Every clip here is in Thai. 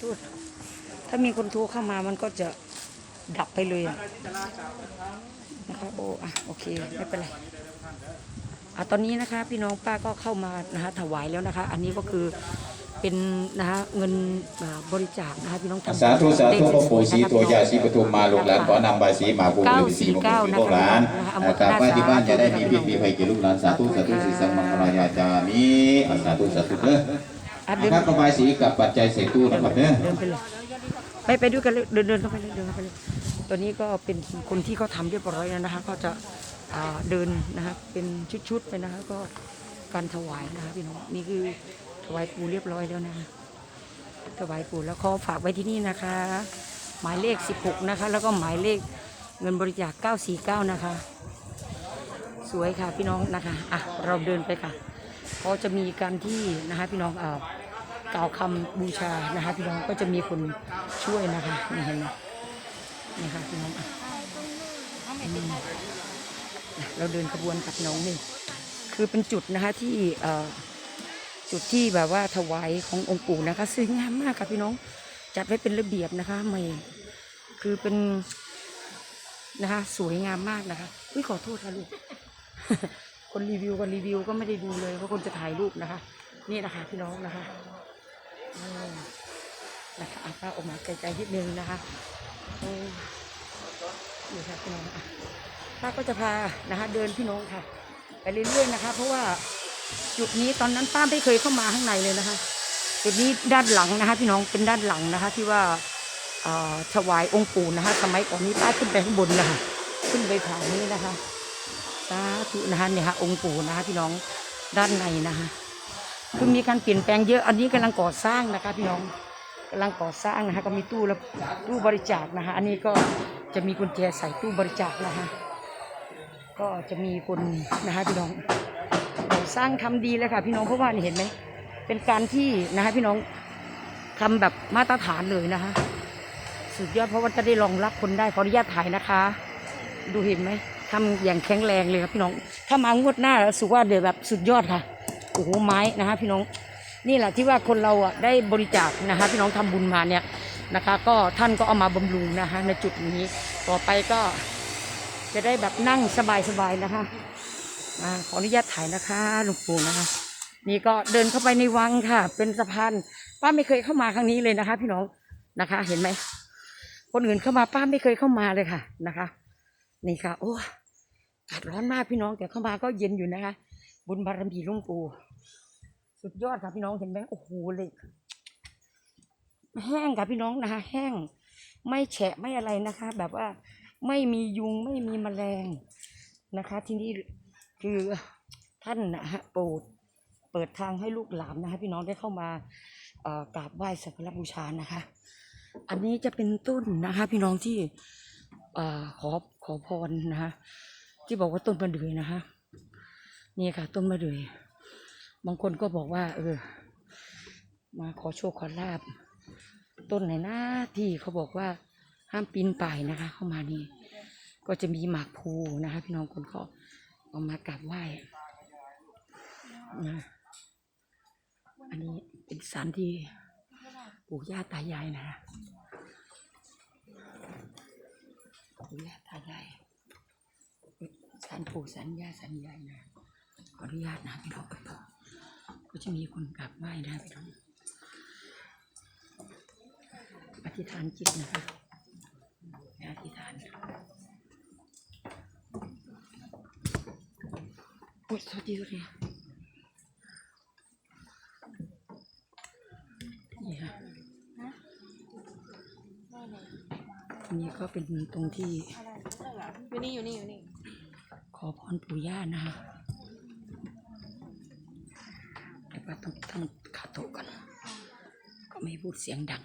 โทษถ้ามีคนโทรเข้ามามันก็จะดับไปเลยอะนะคะโอ้อะโอเคไม่เป็นไรอะตอนนี้นะคะ พี่น้องป้าก็เข้ามานะคะถวายแล้วนะคะ อันนี้ก็คือเป็นนะคะเงินอ่าบริจาคนะคะพี่น้องทำสาธุสาเลธุขพระปู่ศรีนะคะตัวยาศรีปทุมมาลูกหลานขอนำใบายสีมาบูรวิสีมงคลลูกหลานกราบไหว้ที่บ้านจะได้มีพิษมีภัยแก่ลูกหลานสาธุสาธุสิสังมังคลายาจามิอะสาธุสาธุเด้ออะเดิ นนะครับกระบายสีกับปัจจัยใส่ตู้นะครับเด้อเดินไปเลยไปไปด้วยกันเลยเดินเดินเข้าไปเลยเดินเข้าไปเลยตัวนี้ก็เป็นคนที่เขาทำเรียบร้อยแล้วนะคะก็จะอ่าเดินนะคะเป็นชุดๆไปนะคะก็การถวายนะคะพี่น้องนี่คือถวายปูเรียบร้อยแล้วนะคะถวายปูแล้วขอฝากไว้ที่นี่นะคะ หมายเลข 16 นะคะ แล้วก็หมายเลขเงินบริจาค 949 นะคะ สวยค่ะพี่น้องนะคะอะเราเดินไปค่ะก็จะมีการที่นะคะพี่น้องเอ่อ กล่าวคำบูชานะคะพี่น้องก็จะมีคนช่วยนะคะนี่เห็นไหมนี่ค่ะพี่น้องอะเราเดินขบวนกับน้องนี่คือเป็นจุดนะคะที่จุดที่แบบว่าถวายขององค์ปู่นะคะสวยงามมากค่ะพี่น้องจัดไว้เป็นระเบียบนะคะไม่คือเป็นนะคะสวยงามมากนะคะอุ้ยขอโทษค่ะลูกคนรีวิวคนรีวิวก็ไม่ได้ดูเลยเพราะคนจะถ่ายรูปนะคะ นี่นะคะพี่น้องนะคะ นะคะอะป้าออกมาไกลๆนิดนึงนะคะโอ้นี่ค่ะพี่น้องป้าก็จะพานะคะ เดินพี่น้องค่ะ ไปเรื่อยๆนะคะ เพราะว่าจุดนี้ตอนนั้นป้าไม่เคยเข้ามาข้างในเลยนะคะ จุดนี้ด้านหลังนะคะ พี่น้องเป็นด้านหลังนะคะ ที่ว่าถวายองค์ปู่นะคะ สมัยก่อนนี้ป้าขึ้นไปข้างบนนะคะขึ้นไปผานี้นะคะสาธุนะคะเนี่ยค่ะองค์ปู่นะคะพี่น้องด้านในนะคะ คือมีการเปลี่ยนแปลงเยอะ อันนี้กำลังก่อสร้างนะคะพี่น้องกำลังก่อสร้างนะคะก็มีตู้แล้วตู้บริจาคนะคะอันนี้ก็จะมีกุญแจใส่ตู้บริจาคนะคะก็จะมีคนนะคะพี่น้องก่อสร้างทำดีเลยค่ะพี่น้องเพราะว่านี่เห็นไหมเป็นการที่นะคะพี่น้องทำแบบมาตรฐานเลยนะคะสุดยอดเพราะว่าจะได้รองรับคนได้ขออนุญาตถ่ายนะคะ ดูเห็นไหมทำอย่างแข็งแรงเลยครับพี่น้อง ถ้ามางวดหน้าแล้วสุว่าเดี๋ยวแบบสุดยอดค่ะ โอ้โหไม้นะคะพี่น้องนี่แหละที่ว่าคนเราอะได้บริจาคนะคะพี่น้องทำบุญมาเนี่ยนะคะ ก็ท่านก็เอามาบำรุงนะคะในจุดนี้ต่อไปก็จะได้แบบนั่งสบายๆนะคะอ่าขออนุญาตถ่ายนะคะหลวงปู่นะคะ นี่ก็เดินเข้าไปในวังค่ะ เป็นสะพานป้าไม่เคยเข้ามาครั้งนี้เลยนะคะ พี่น้องนะคะ เห็นไหมคนอื่นเข้ามาป้าไม่เคยเข้ามาเลยค่ะนะคะ นี่ค่ะ โอ้อากาศร้อนมากพี่น้องแต่เข้ามาก็เย็นอยู่นะคะ บุญบารมีหลุงปู่ สุดยอดค่ะพี่น้องเห็นไหมโอ้โหเหล็กแห้งค่ะพี่น้องนะคะแห้ง ไม่แฉะไม่อะไรนะคะ แบบว่าไม่มียุงไม่มีแมลงนะคะ ที่นี่คือท่านนะฮะโปรดเปิดทางให้ลูกหลานนะคะพี่น้องได้เข้ามากราบไหว้สักการะบูชานะคะ อันนี้จะเป็นต้นนะคะ พี่น้องที่เอ่อขอขอพรนะคะที่บอกว่าต้นมะเดื่อยนะคะนี่ค่ะ ต้นมะเดื่อย บางคนก็บอกว่า เออ มาขอโชคขอลาบ ต้นไหนนะที่เขาบอกว่าห้ามปีนป่ายนะคะ เข้ามานี่ ก็จะมีหมากภูนะคะ พี่น้องคนก็เอามากราบไหว้นะอันนี้เป็นสานที่ปู่ย่าตายายนะคะปู่ย่าตายายสันปู่สันย่าสันยายนะขออนุญาตนะพี่น้อง ก็จะมีคนกราบไหว้นะพี่น้องอธิษฐานจิตนะคะอธิษฐานโอ้ยสวัสดีสวัสดีนี่ค่ะนี่ก็เป็นตรงที่อยู่นี่อยู่นี่อยู่นี่ ขอพรปู่ย่านะคะแต่ ว่าต้องตั้งขาโต๊ะกันก็ไม่พูดเสียงดัง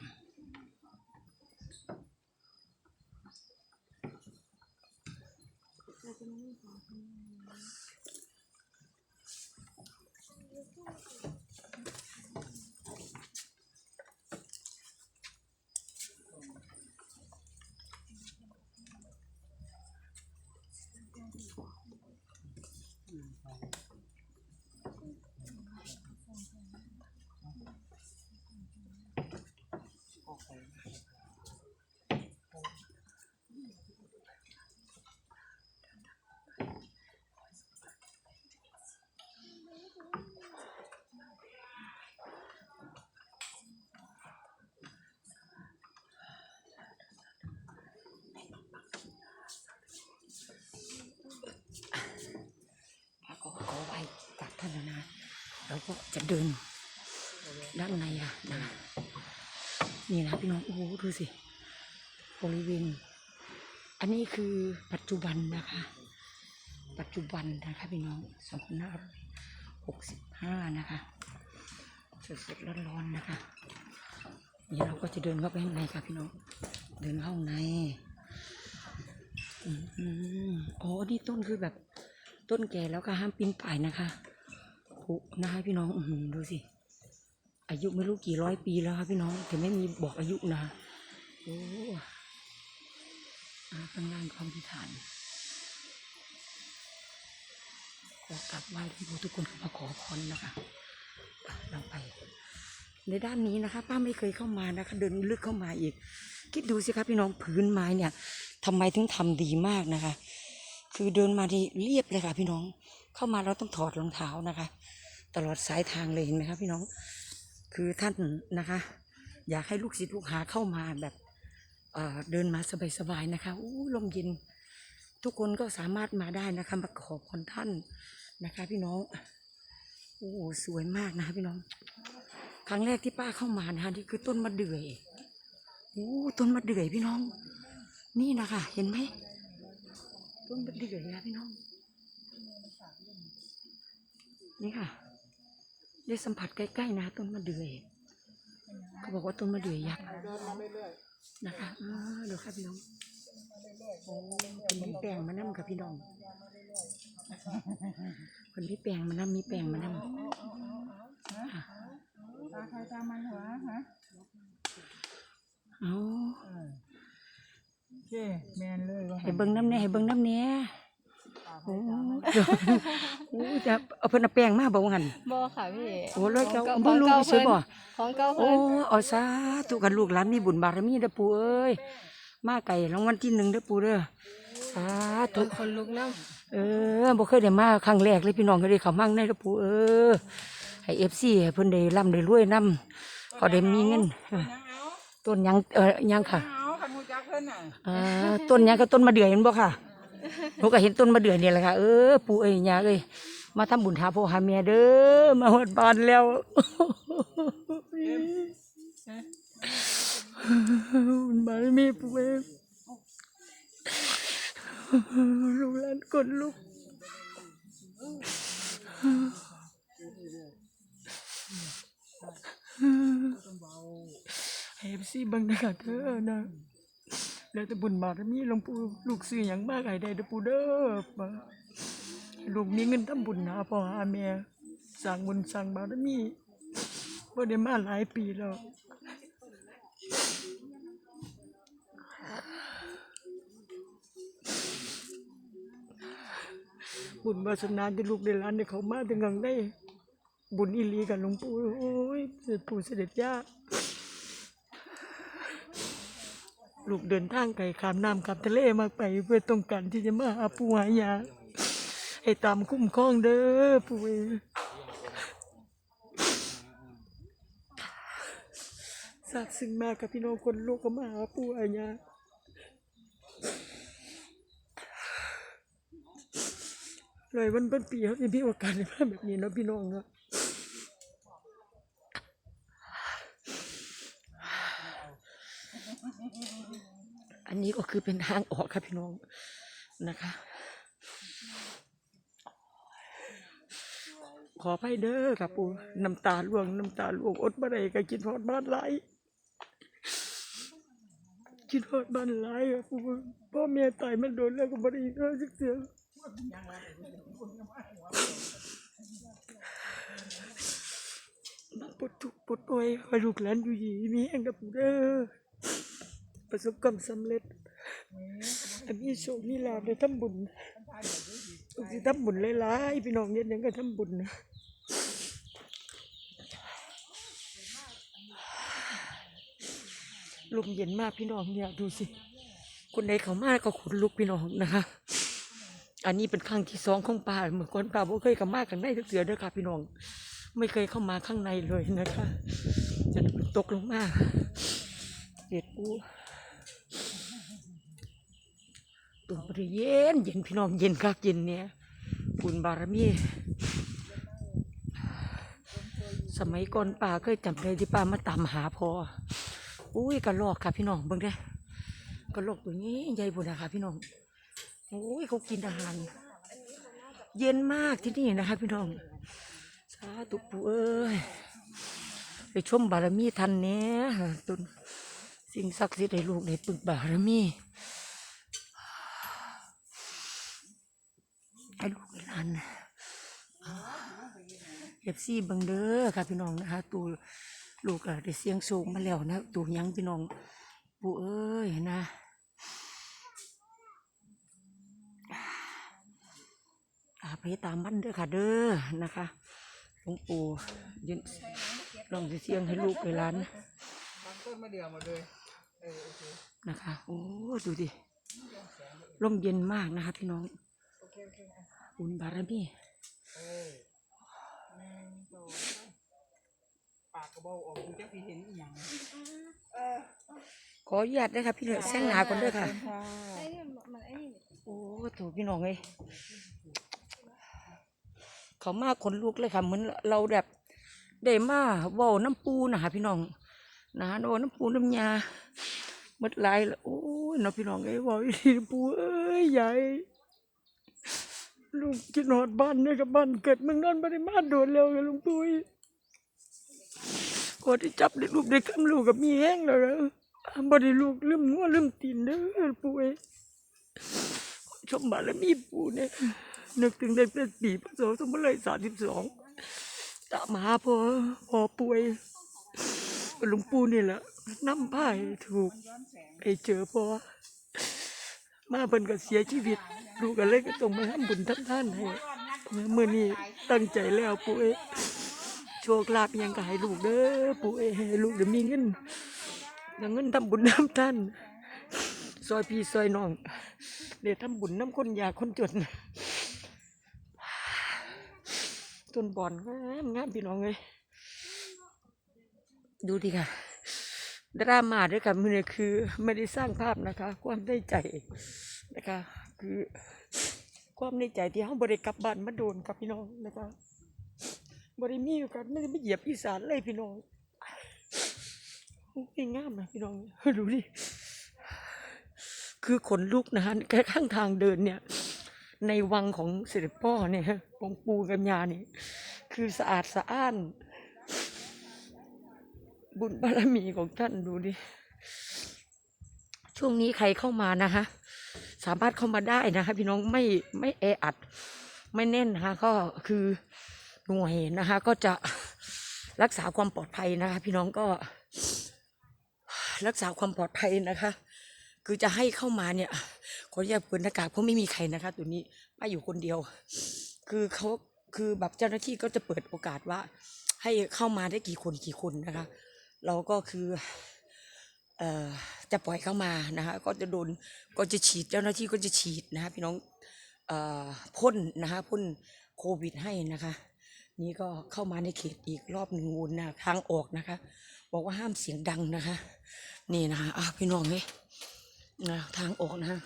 ข ราก็จะเดินด้านในอะนะนี่นะพี่น้องโอ้โหดูสิบริเวณอันนี้คือปัจจุบันนะคะ ปัจจุบันนะคะพี่น้องสองพันห้าร้อยหกสิบห้านะคะสดๆร้อนๆนะคะนี่เราก็จะเดินเข้าไปข้างในค่ะพี่น้องเดินเข้าในอืมอืมอ๋อนี่ต้นคือแบบต้นแก่แล้วก็ห้ามปีนป่ายนะคะ โอ้นะคะพี่น้อง อืดูสิ อายุไม่รู้กี่ร้อยปีแล้วค่ะพี่น้อง แต่ไม่มีบอกอายุนะโอ้ข้างล่างความพิธาน ขอกราบไหว้หลวงปู่ทุกคนมาขอพรนะคะอะเราไป ในด้านนี้นะคะ ป้าไม่เคยเข้ามานะคะ เดินลึกเข้ามาอีก คิดดูสิคะพี่น้องพื้นไม้เนี่ยทำไมถึงทำดีมากนะคะ คือเดินมาที่เรียบเลยค่ะพี่น้อง เข้ามาเราต้องถอดรองเท้านะคะ ตลอดสายทางเลยเห็นไหมคะพี่น้อง คือท่านนะคะ อยากให้ลูกศิษย์ลูกหาเข้ามาแบบเเดินมาสบายๆนะคะอู้ลมเย็นทุกคนก็สามารถมาได้นะคะมาขอบคุณท่านนะคะ พี่น้องโอ้สวยมากนะคะพี่น้อง ครั้งแรกที่ป้าเข้ามานะคะนี่คือต้นมะเดื่อยโอ้ต้นมะเดื่อยพี่น้อง นี่นะคะเห็นไหมต้นมะเดื่อยนะพี่น้อง นี่ค่ะ ได้สัมผัสใกล้ๆนะต้นมะเดื่อยเขาบอกว่าต้นมะเดื่อยยักษ์นะคะอ่าเดี๋ยวค่ะพี่น้องโอ้คนมีแปลงมานั่ค่ะพี่น้องคนที่แปลงมานั่มีแปลงมานั่ตาใครตามันเหรอฮะเอาโอเคแมนเลยว่าให้เบิ้งน้ำเนี่ยให้เบิ้งน้ำเนี่ย โอ้เดี๋ยวโอ้จะเอาเพิ่นเอาแปลงมาบอกว่างั้นบอค่ะพี่โอ้เลยเจ้าของบ่รู้เก่าไปซื้อบ่ของเก่าโอ้เพิ่นเอาสาธุกันลูกหลานมีบุญบารมีเด้อปู่เอ้ยมาไก่รางวัลที่หนึ่งเด้อปู่เด้อสาธุ คนลุกน้เออบ่เคยได้มาครั้งแรกเลยพี่น้องก็ได้เข้ามั่งในเด้อปู่เออให้ FC ให้เพิ่นได้ร่ำได้รวยนํเขาได้มีเงินเออยังเอาต้นหยังเออหยังค่ะเอาขันหูจักเพิ่นน่ะอ่าต้นหยังก็ต้นมะเดื่อยเห็นบ่ค่ะ หนูก็เห็นต้นมะเดื่อนี่แหละค่ะ เออปู่เอ้ยยาเอ้ยมาทำบุญหาพ่อหาแม่เด้อมาฮอดบานแล้วบุญบารมีปู่เอ้ยลูกหลานกดลูกให้เอฟซีบังนะคะเธอนะ แล้วแต่บุญบารมีหลวงปู่ลูกซื้ออย่างมากไอ้ได้เด้อปู่เด้อมาลูกมีเงินทำบุญหาพ่อหาแม่สร้างบุญสร้างบารมีบ่ได้มาหลายปีแล้วบุญวาสนาที่ลูกได้ล้านได้เขามาถึงกังได้ บุญอีหลีกับหลวงปู่โอ้ยปู่เสด็จย่า ลูกเดินทางไกลข้ามน้ำข้ามทะเลมาไป เพื่อต้องการที่จะมาหาปู่หายาให้ตามคุ้มครองเด้อปู่เอ้ยซาบซึ้งมากกับพี่น้องคนลูกก็มาหาปู่หายาเลยวันเป็นปีเขาจะมีโอกาสได้มาแบบนี้เนาะพี่น้องเนาะ อันนี้ก็คือเป็นทางออกครับพี่น้องนะคะ ขอไปเด้อครับปูน้ำตาล่วงน้ำตาล่วงอดบ่ได้ก็กินฮอดบ้านไหลายกินฮอดบ้านไหลครับปูพ่อแม่ตายมันโดนแล้วก็บ่ได้เงินสักเสียมาปลดทุกปลดป่วยให้ลูกหลานอยู่ดีมีแห่งกับปูเด้อ ประสบความสำเร็จ อันนี้โชคมีลาภได้ทำบุญลูกสิทำบุญหลายๆพี่น้องเนี่ยยังก็ทำบุญนะลมเย็นมากพี่น้องเนี่ยดูสิคนใดเขามาก็ขนลุกพี่น้องนะคะ อันนี้เป็นครั้งที่สองของป่าเมื่อก่อนป่าบ่เคยเข้ามาข้างในทุกเสือเด้อค่ะพี่น้อง ไม่เคยเข้ามาข้างในเลยนะคะจะตกลงมาเด็ดปู ตัวบริเย็นเย็นพี่น้องเย็นคักเย็นเนี่ยบุญบารมีสมัยก่อนป้าเคยจำได้ที่ป้ามาตามหาพออุ้ยกระลอกค่ะพี่น้องเบิ่งด้กระลอกตัวนี้ใหญ่บุญนะคะพี่น้องโอ้ยเขากินอาหาร เย็นมากที่นี่นะคะพี่น้องสาธุปูเอ้ยไปชมบารมีทันเนี้ยตุนสิ่งศักดิ์สิทธิ์ให้ลูกได้ปึกบารมี ให้ลูกหลานเอฟซีเบังเด้อค่ะพี่น้องนะคะตูลูกอะได้เสียงสูงมาแล้วนะตูยังพี่น้องปู่เอ้ยนะอาไปตามมันเด้อค่ะเด้อนะคะหลวงปู่ยืนลองเสียงให้ลูกให้หลานบางต้นมะเดื่อหมดเลยเออโอเคนะคะ โอ้ ดูดิลมเย็นมากนะคะพี่น้อง โอเคโอเคอะบุญบารมีเออหนึ่งสองสามปากกระเบาออกดูจะสีเห็นอีหยังเออขออนุญาตนะคะพี่เหลือแซงหนาก่อนเด้อค่ะ ไอ้นี่มันไอ้นี่โอ้ถูกพี่น้องเลยเขามาขนลุกเลยค่ะเหมือนเราแบบได้มาเว้าน้ำปูนะคะพี่น้องนะโอ้น้ำปูน้ำยาหมดหลายแล้วโอ้ยเน้องพี่น้องเอ้ยเว่าอีหลีปูเอ้ยใหญ่ ลุงกินหอดบ้านเนี่ยกับบ้านเกิดเมืองนอนบริมาโดนแล้วกับลุงปุ้ยกดที่จับได้ลูกได้คำลูกกับมีแห้งเลยบริลูกลืมงัวลืมตีนเด้อปุ้ยชมบารมีปู่เนี่ยนึกถึงได้เป็นปีพศสองพันสามสิบสองตามหาพอพอป่วยหลวงปู่นี่แหละน้ำพ่ายถูกไปเจอพอ มาเพิ่นก็เสียชีวิตลูกก็เลยก็ต้องมาทำบุญทำท่านให้เมื่อนี้ตั้งใจแล้วปู่เอ้ยโชคลาภยังก็ให้ลูกเด้อปู่เอ้ยให้ลูกได้มีเงินได้เงินทำบุญทำท่านซอยพี่ซอยน้องเดี๋ยวทำบุญน้ำคนยากคนจนต้นบอนงามงามพี่น้องเลยดูดิค่ะ ดราม่าด้วยค่ะมันเนี่ยคือ ไม่ได้สร้างภาพนะคะ ความในใจ นะคะ คือความในใจที่เขาบริกลับบ้านมาโดนกับพี่น้องนะคะบริมีโอกาสไม่ได้ไปเหยียบอีสานเลยพี่น้องโอ้ยงามนะพี่น้องดูดิคือขนลุกนะฮะแค่ข้างทางเดินเนี่ย ในวังของเสด็จพ่อเนี่ยองค์ปูกัญญานี่คือสะอาดสะอ้าน บุญบารมีของท่านดูดิ ช่วงนี้ใครเข้ามานะคะ สามารถเข้ามาได้นะคะพี่น้องไม่ไม่แออัดไม่แน่นนะคะก็คือหน่วยนะคะ ก็จะรักษาความปลอดภัยนะคะ พี่น้องก็รักษาความปลอดภัยนะคะ คือจะให้เข้ามาเนี่ยขออนุญาตเปิดหน้ากากเพราะไม่มีใครนะคะ ตัวนี้ป้าอยู่คนเดียว คือเขาคือแบบเจ้าหน้าที่ก็จะเปิดโอกาสว่า ให้เข้ามาได้กี่คนกี่คนนะคะ เราก็คือ เอ่อ จะปล่อยเข้ามานะคะก็จะโดนก็จะฉีดเจ้าหน้าที่ก็จะฉีดนะคะพี่น้องเอ่อพ่นนะคะพ่นโควิดให้นะคะ นี่ก็เข้ามาในเขตอีกรอบหนึ่งวนนะทางออกนะคะ บอกว่าห้ามเสียงดังนะคะ นี่นะคะอะพี่น้องเฮ้ยนะทางออกนะฮะ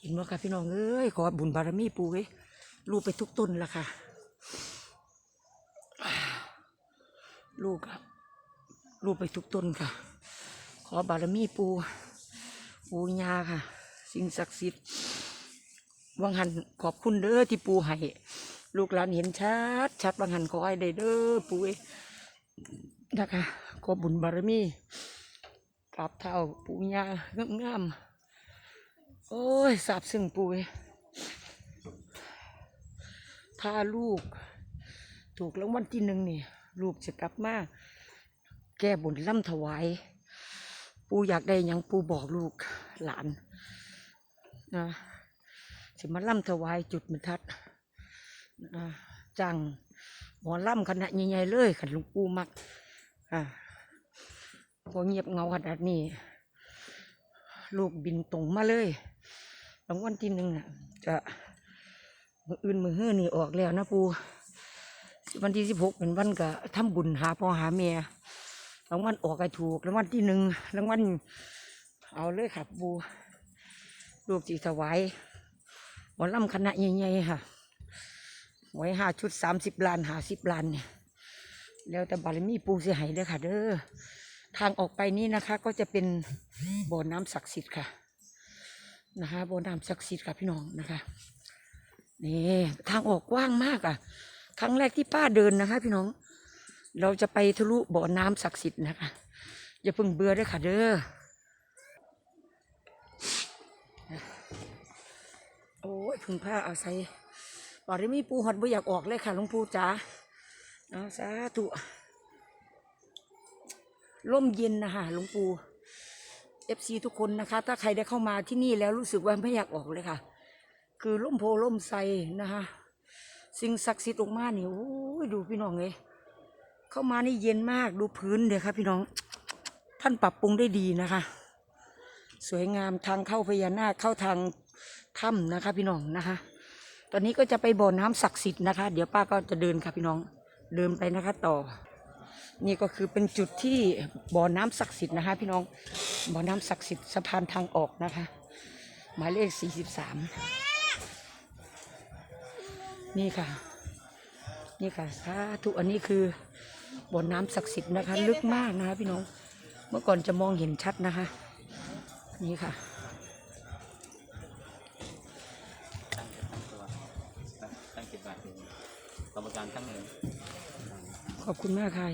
เห็นว่าค่ะพี่น้องเอ้ยขอบุญบารมีปูเอ้ยลูกไปทุกต้นละค่ะอ่าลูกอะลูกไปทุกต้นค่ะ ขอบารมีปูปูญาค่ะ สิ่งศักดิ์สิทธิ์วังหันขอบคุณเด้อที่ปูให้ลูกหลานเห็นชัดชัดวังหันขอให้ได้เด้อปูเอนะคะขอบุญบารมีกราบเท้าปูยางามๆโอ้ยสาบซึ้งปุยถ้าลูก ถูกรางวัลที่หนึ่งนี่ ลูกจะกลับมาแก้บนล่ำถวาย ปูอยากได้ยังปูบอกลูกหลานนะจะมาล่ำถวายจุดบรรทัดนะจังหมอล่ำขนาดใหญ่ๆเลยขันลุงปูมักอ่าพอเงียบเงาขนาดนี้ ลูกบินตรงมาเลยรางวัลที่หนึ่งน่ะจะมืออื่นมือฮื้อนี่ออกแล้วนะปูวันที่สิบหกเป็นวันก็ทำบุญหาพ่อหาแม่รางวัลออกก็ถูกรางวัลที่หนึ่งรางวัลเอาเลยครับปูลูกจีถวายหมอลำคณะใหญ่ๆค่ะไว้ห้าชุดสามสิบล้านหาสิบล้านเนี่ยแล้วแต่บารมีปูเสียหายเด้อค่ะ เด้อทางออกไปนี่นะคะ ก็จะเป็นบ่อน้ำศักดิ์สิทธิ์ค่ะนะคะบ่อน้ำศักดิ์สิทธิ์ค่ะพี่น้องนะคะนี่ทางออกกว้างมากอะ ครั้งแรกที่ป้าเดินนะคะ พี่น้อง เราจะไปทะลุบ่อน้ำศักดิ์สิทธิ์นะคะ อย่าเพิ่งเบื่อเด้วยค่ะเด้อ โอ้ยพึ่งผ้าอาศัยบารมีปูหอดบ่อยากออกเลยค่ะหลวงปู่จ๋าเอาสาธุร่มเย็นนะคะหลวงปู่เอฟซีทุกคนนะคะ ถ้าใครได้เข้ามาที่นี่แล้วรู้สึกว่าไม่อยากออกเลยค่ะ คือร่มโพร่มไทรนะคะสิ่งศักดิ์สิทธิ์ออกมานี่โอ้ยดูพี่น้องเลย เข้ามานี่เย็นมากดูพื้นเดี๋ยวครับพี่น้อง ท่านปรับปรุงได้ดีนะคะ สวยงามทางเข้าพญานาคเข้าทางถ้ำนะคะ พี่น้องนะคะ ตอนนี้ก็จะไปบ่อน้ำศักดิ์สิทธิ์นะคะ เดี๋ยวป้าก็จะเดินค่ะพี่น้องเดินไปนะคะ ต่อ นี่ก็คือเป็นจุดที่บ่อน้ำศักดิ์สิทธิ์นะคะ พี่น้องบ่อน้ำศักดิ์สิทธิ์สะพานทางออกนะคะ หมายเลขสี่สิบสามนี่ค่ะ นี่ค่ะสาธุอันนี้คือ บ่อน้ำศักดิ์สิทธิ์นะคะ ลึกมากนะคะพี่น้อง เมื่อก่อนจะมองเห็นชัดนะคะ นี่ค่ะตั้งสิบบาทเองกรรมการตั้งเองขอบคุณมากค่ะ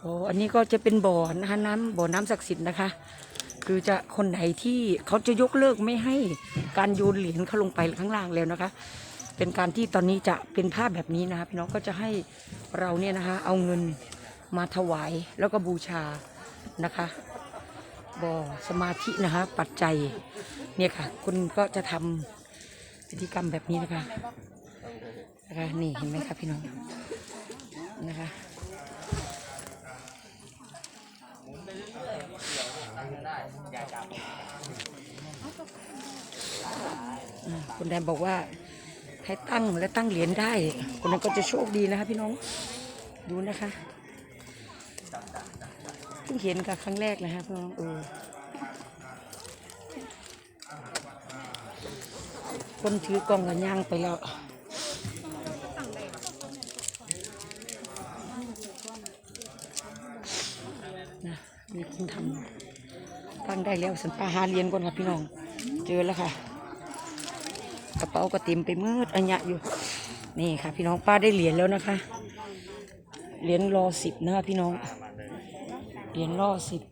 โอ้อันนี้ก็จะเป็นบ่อนะคะน้ำบ่อน้ำศักดิ์สิทธิ์นะคะ คือจะคนไหนที่เขาจะยกเลิกไม่ให้การโยนเหรียญเขาลงไปข้างล่างแล้วนะคะ เป็นการที่ตอนนี้จะเป็นภาพแบบนี้นะคะพี่น้องก็จะให้เราเนี่ยนะคะเอาเงินมาถวายแล้วก็บูชานะคะบ่อสมาธินะคะปัจจัยเนี่ยค่ะคุณก็จะทำพิธีกรรมแบบนี้นะคะนะคะนี่เห็นไหมครับพี่น้องนะคะคุณแดนบอกว่า ให้ตั้งและตั้งเหรียญได้ คนนั้นก็จะโชคดีนะคะพี่น้องดูนะคะเพิ่งเห็นกับครั้งแรกนะคะพี่น้องเออคนถือกล่องกันย่างไปแล้วนะมีคนทำตั้งได้แล้วสันปาหาเรียนก่อนครับพี่น้อง เจอแล้วค่ะ กระเป๋าก็เต็มไปมืดอัญญะอยู่ นี่ค่ะ พี่น้องป้าได้เหรียญแล้วนะคะ เหรียญรอสิบนะคะพี่น้อง เหรียญรอสิบ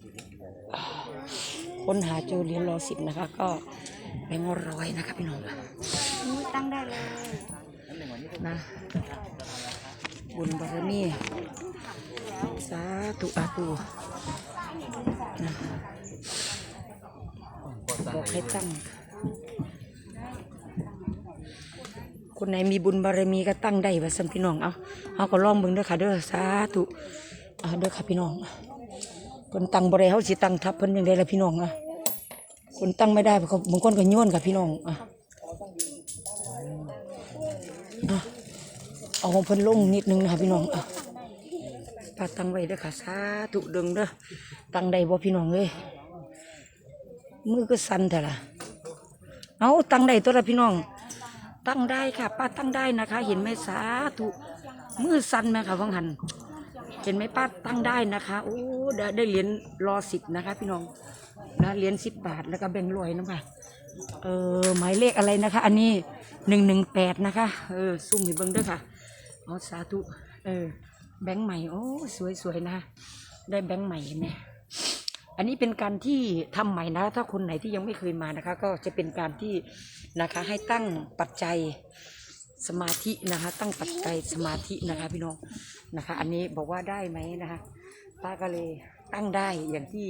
ค้นหาเจอเหรียญรอสิบนะคะ ก็แบงค์ร้อยนะคะพี่น้องนี่ตั้งได้เลยนะบุญบารมีสาธุอาตูนะบอกให้ตั้ง คนไหนมีบุญบารมีก็ตั้งได้ว่าสันพี่น้องเอาเอาก็ลองเบิ่งเด้อค่ะเด้อสาธุเอาเด้อค่ะพี่น้องคนตั้งบ่ได้เฮาสิตั้งทับเพิ่นยังได้ละพี่น้องอะคนตั้งไม่ได้เพราะบางคนก็โยนค่ะพี่น้องอะเอาของเพิ่นลงนิดนึงนะคะพี่น้องอะปาตั้งไว้เด้อค่ะสาธุเดึงเด้อตั้งได้บ่พี่น้องเอ้ยมือก็สั่นแต่ละเอาตั้งได้ตัวละพี่น้อง ตั้งได้ค่ะ ป้าตั้งได้นะคะ เห็นไหมสาธุมือสั่นไหมคะวังหัน เห็นไหมป้าตั้งได้นะคะโอ้ได้ได้เหรียญรอสิบนะคะ พี่น้องนะเหรียญสิบบาทแล้วก็แบ่งร้อยน้ำค่ะเออหมายเลขอะไรนะคะ อันนี้หนึ่งหนึ่งแปดนะคะเออซุ่มให้เบิ้งด้วยค่ะอ๋อสาธุเออแบงค์ใหม่โอ้สวยสวยๆนะ ได้แบงค์ใหม่เนไหมอันนี้เป็นการที่ทำใหม่นะ ถ้าคนไหนที่ยังไม่เคยมานะคะ ก็จะเป็นการที่ นะคะ ให้ตั้งปัจจัยสมาธินะคะ ตั้งปัจจัยสมาธินะคะ พี่น้องนะคะ อันนี้บอกว่าได้ไหมนะคะป้าก็เลยตั้งได้อย่างที่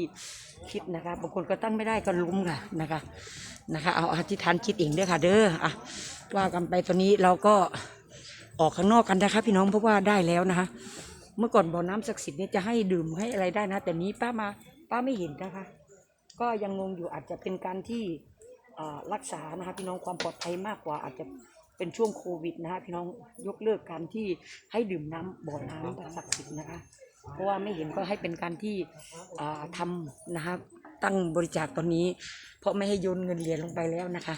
คิดนะคะบางคนก็ตั้งไม่ได้ก็ลุ้มค่ะนะคะนะคะ เอาอธิษฐานจิตเองด้อค่ะ เด้ออะว่ากันไปตอนนี้เราก็ออกข้างนอกกันนะคะ พี่น้องเพราะว่าได้แล้วนะคะ เมื่อก่อนบ่อน้ำศักดิ์สิทธิ์เนี่ยจะให้ดื่มให้อะไรได้นะ แต่นี้ป้ามาป้าไม่เห็นนะคะ ก็ยังงงอยู่อาจจะเป็นการที่ รักษานะคะพี่น้องความปลอดภัยมากกว่าอาจจะเป็นช่วงโควิดนะคะพี่น้องยกเลิกการที่ให้ดื่มน้ำบ่อน้ำศักดิ์สิทธิ์นะคะเพราะว่าไม่เห็นก็ให้เป็นการที่อ่าทำนะคะตั้งบริจาคตอนนี้ เพราะไม่ให้โยนเงินเหรียญลงไปแล้วนะคะ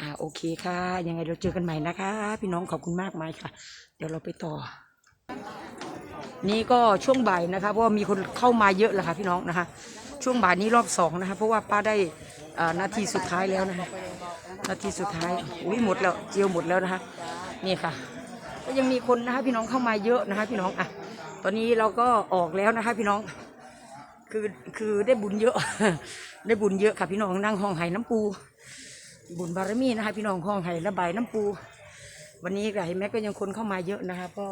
อ่าโอเคค่ะ ยังไงเราเจอกันใหม่นะคะ พี่น้องขอบคุณมากมายค่ะ เดี๋ยวเราไปต่อ นี่ก็ช่วงบ่ายนะคะเพราะว่ามีคนเข้ามาเยอะแล้วค่ะพี่น้องนะคะ ช่วงบ่ายนี้รอบสองนะคะ เพราะว่าป้าได้ นาทีสุดท้ายแล้วนะคะนาทีสุดท้ายอุ้ยหมดแล้วเจียวหมดแล้วนะคะนี่ค่ะ ก็ยังมีคนนะคะพี่น้องเข้ามาเยอะนะคะพี่น้องอะตอนนี้เราก็ออกแล้วนะคะพี่น้องคือคือได้บุญเยอะ ได้บุญเยอะค่ะพี่น้องนั่งห้องไห้น้ำปู บุญบารมีนะคะพี่น้องห้องไห้ระบายน้ำปู วันนี้ก็เห็นไหมก็ยังคนเข้ามาเยอะนะคะก็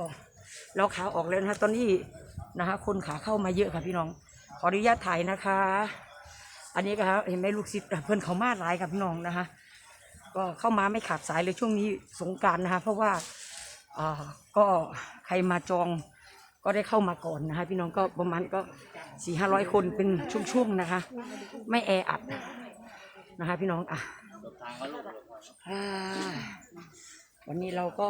เราขาออกแล้วนะคะตอนนี้นะคะ คนขาเข้ามาเยอะค่ะพี่น้อง ขออนุญาตถ่ายนะคะ อันนี้ก็ครับเห็นไหมลูกศิษย์เพื่อนเขามาหลายค่ะพี่น้องนะคะก็เข้ามาไม่ขาดสายเลยช่วงนี้สงการนะคะเพราะว่าก็ใครมาจองก็ได้เข้ามาก่อนนะคะพี่น้องก็ประมาณก็สี่ห้าร้อยคนเป็นช่วงๆนะคะ ไม่แออัดนะคะ พี่น้องอะวันนี้เราก็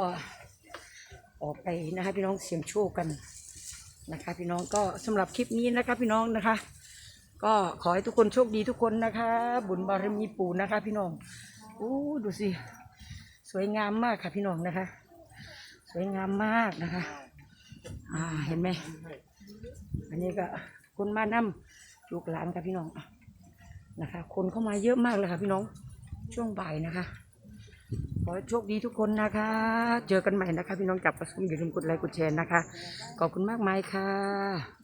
ออกไปนะคะพี่น้องเสียงโชคกันนะคะ พี่น้องก็สำหรับคลิปนี้นะคะพี่น้องนะคะ ก็ขอให้ทุกคนโชคดีทุกคนนะคะ บุญบารมีปู่นะคะ พี่น้องโอ้ดูสิ สวยงามมากค่ะพี่น้องนะคะ สวยงามมากนะคะ อ่าเห็นไหมอันนี้ก็คนมานำลูกหลานค่ะพี่น้องนะคะ คนเข้ามาเยอะมากเลยค่ะพี่น้องช่วงบ่ายนะคะขอให้โชคดีทุกคนนะคะ เจอกันใหม่นะคะ พี่น้องจับประสมอย่าลืมกดไลค์กดแชร์นะคะ ขอบคุณมากมายค่ะ